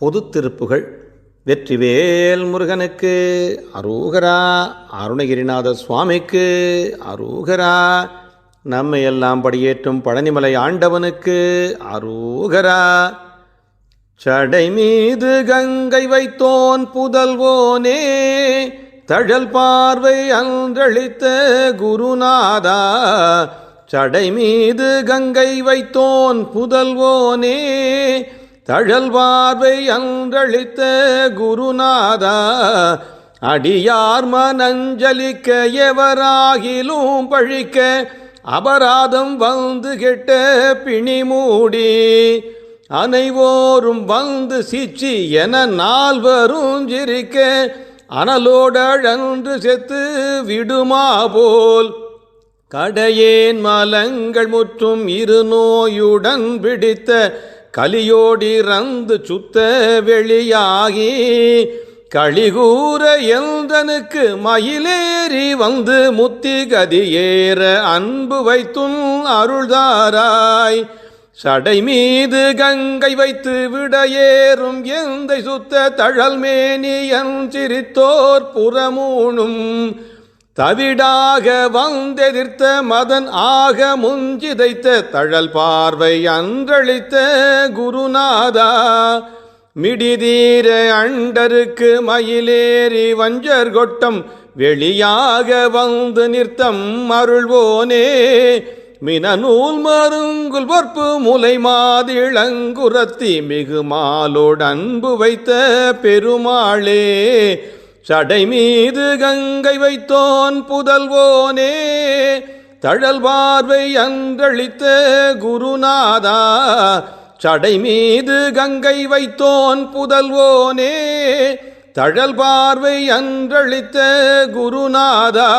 பொது திருப்புகள் வெற்றிவேல் முருகனுக்கு அரூகரா அருணகிரிநாத சுவாமிக்கு அரூகரா நம்மை எல்லாம் படியேற்றும் பழனிமலை ஆண்டவனுக்கு அரூகரா சடை மீது கங்கை வைத்தோன் புதல்வோனே தழல் பார்வை அன்றளித்த குருநாதா சடை மீது கங்கை வைத்தோன் புதல்வோனே தழல் பார்வை அன்றளித்த குருநாதா அடியார் மனஞ்சலிக்க எவராகிலும் பழிக்க அபராதம் வந்து கெட்ட பிணி மூடி அனைவோரும் வந்து சிச்சி என நால்வரும் சிரிக்க அனலோடழன்று செத்து விடுமா போல். கடையேன் மலங்கள் முற்றும் இரு நோயுடன் பிடித்த கலியோடிறந்து சுத்த வெளியாகி களிகூற எந்தனுக்கு மயிலேறி வந்து முத்தி கதியேற அன்பு வைத்தும் அருள்தாராய். சடை மீது கங்கை வைத்து விடையேறும் எந்தை சுத்த தழல்மேனியன் சிரித்தோர் புறமூணும். தவிடாக வந்தெதிர்த்த மதன் ஆக முஞ்சிதைத்த தழல் பார்வை அன்றளித்த குருநாதா. மிடிதீர அண்டருக்கு மயிலேறி வஞ்சர் கொட்டம் வெளியாக வந்து நிறுத்தம் அருள்வோனே. மினநூல் மருங்குல் பொற்பு முலை மாதிளங்குரத்தி மிகு மாலோடு அன்பு வைத்த பெருமாளே. சடை மீது கங்கை வைத்தோன் புதல்வோனே தழல் பார்வை அன்றளித்த குருநாதா சடை மீது கங்கை வைத்தோன் புதல்வோனே தழல் பார்வை அன்றளித்த குருநாதா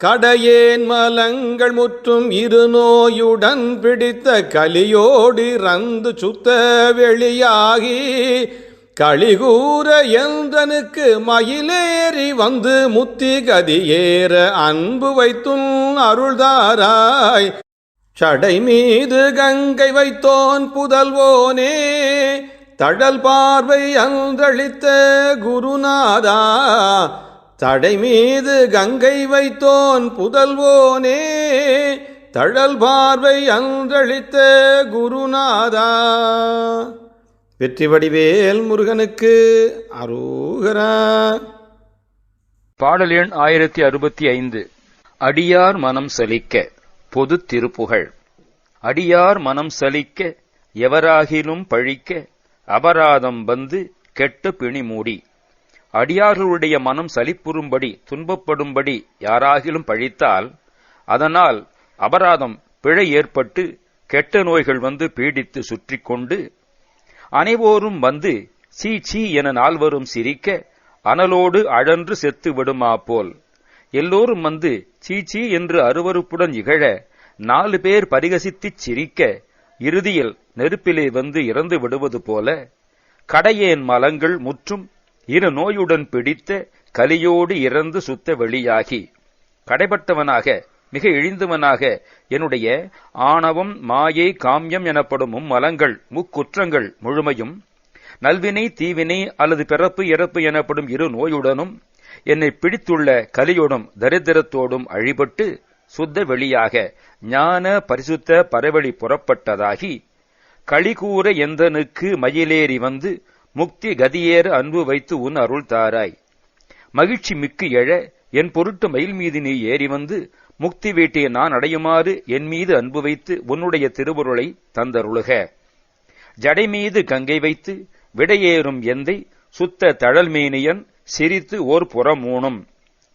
கடையேன் மலங்கள் முற்றும் இருநோயுடன் பிடித்த கலியோடு ரந்து சுத்த வெளியாகி களிகூர எந்தனுக்கு மயிலேறி வந்து முத்தி கதியேற அன்பு வைத்தும் அருள்தாராய். சடை மீது கங்கை வைத்தோன் புதல்வோனே தடல் பார்வை அந்தளித்த குருநாதா. தடை மீது கங்கை வைத்தோன் புதல்வோனே தழல் பார்வை அன்றளித்த குருநாதா. வெற்றி வடிவேல் முருகனுக்கு அரூகரா. பாடல் எண் ஆயிரத்தி அறுபத்தி ஐந்து. அடியார் மனம் சலிக்க பொது திருப்புகழ். அடியார் மனம் சலிக்க எவராகிலும் பழிக்க அபராதம் வந்து கெட்ட பிணி மூடி. அடியார்களுடைய மனம் சலிப்புறும்படி துன்பப்படும்படி யாராகிலும் பழித்தால் அதனால் அபராதம் பிழை ஏற்பட்டு கெட்ட நோய்கள் வந்து பீடித்து சுற்றி கொண்டு அனைவோரும் வந்து சீ சீ என நால்வரும் சிரிக்க அனலோடு அழன்று செத்து விடுமா போல். எல்லோரும் வந்து சீ சீ என்று அருவருப்புடன் இகழ நாலு பேர் பரிகசித்துச் சிரிக்க இறுதியில் நெருப்பிலே வந்து இறந்து விடுவது போல கடையேன் மலங்கள் முற்றும் இரு நோயுடன் பிடித்த கலியோடு இறந்து சுத்த வெளியாகி கடைப்பட்டவனாக மிக இழிந்தவனாக என்னுடைய ஆணவம் மாயை காமியம் எனப்படும் மும்மலங்கள் முக்குற்றங்கள் முழுமையும் நல்வினை தீவினை அல்லது பிறப்பு இறப்பு எனப்படும் இரு நோயுடனும் என்னை பிடித்துள்ள கலியோடும் தரித்திரத்தோடும் அழிபட்டு சுத்த வெளியாக ஞான பரிசுத்த பரவழி புறப்பட்டதாகி களிகூற எந்தனுக்கு மயிலேறி வந்து முக்தி கதியேற அன்பு வைத்து உன் அருள் தாராய். மகிழ்ச்சி மிக்கு எழ என் பொருட்டு மயில் மீது நீ ஏறி வந்து முக்தி வீட்டை நான் அடையுமாறு என் மீது அன்பு வைத்து உன்னுடைய திருவுருளை தந்தருளுக. ஜடை மீது கங்கை வைத்து விடையேறும் எந்தை சுத்த தழல்மேனியன் சிரித்து ஓர் புறமூணும்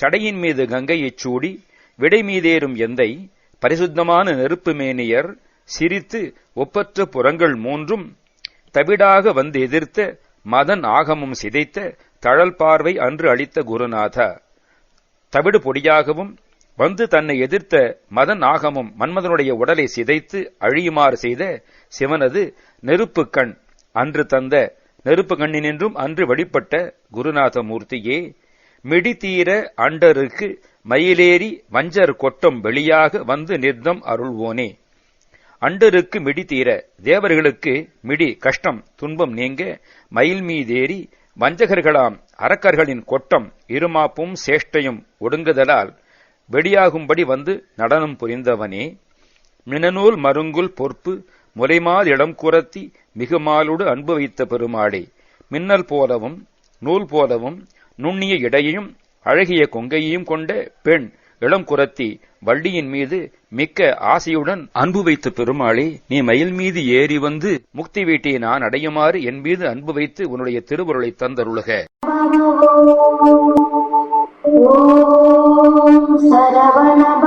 சடையின் மீது கங்கையைச் சூடி விடை மீதேறும் எந்தை பரிசுத்தமான நெருப்பு மேனியர் சிரித்து ஒப்பற்ற புறங்கள் மூன்றும் தவிடாக வந்து எதிர்த்த மதன் ஆகமும் சிதைத்த தழல் பார்வை அன்று அளித்த குருநாதா. தவிடு பொடியாகவும் வந்து தன்னை எதிர்த்த மதன் ஆகமும் மன்மதனுடைய உடலை சிதைத்து அழியுமாறு செய்த சிவனது நெருப்பு கண். அன்று தந்த நெருப்பு கண்ணினின்றும் அன்று வழிபட்ட குருநாத மூர்த்தியே மிடிதீர அண்டருக்கு மயிலேறி வஞ்சர் கொட்டம் வெளியாக வந்து நிர்தம் அருள்வோனே. அண்டருக்கு மிடி தீர தேவர்களுக்கு மிடி கஷ்டம் துன்பம் நீங்க மயில் மீதேறி வஞ்சகர்களாம் அரக்கர்களின் கொட்டம் இருமாப்பும் சேஷ்டையும் ஒடுங்குதலால் வெடியாகும்படி வந்து நடனம் புரிந்தவனே. மினநூல் மருங்குல் பொறுப்பு முலைமால் இடம் குரத்தி மிகுமாலோடு அன்பு வைத்த பெருமாளே. மின்னல் போலவும் நூல் போலவும் நுண்ணிய இடையையும் அழகிய கொங்கையையும் கொண்ட பெண் இளம் குரத்தி வள்ளியின் மீது மிக்க ஆசையுடன் அன்பு வைத்த பெருமாளே நீ மயில் மீது ஏறி வந்து முக்தி வீட்டை நான் அடையுமாறு என் மீது அன்பு வைத்து உன்னுடைய திருவுருளை தந்தருளுக. சரவணப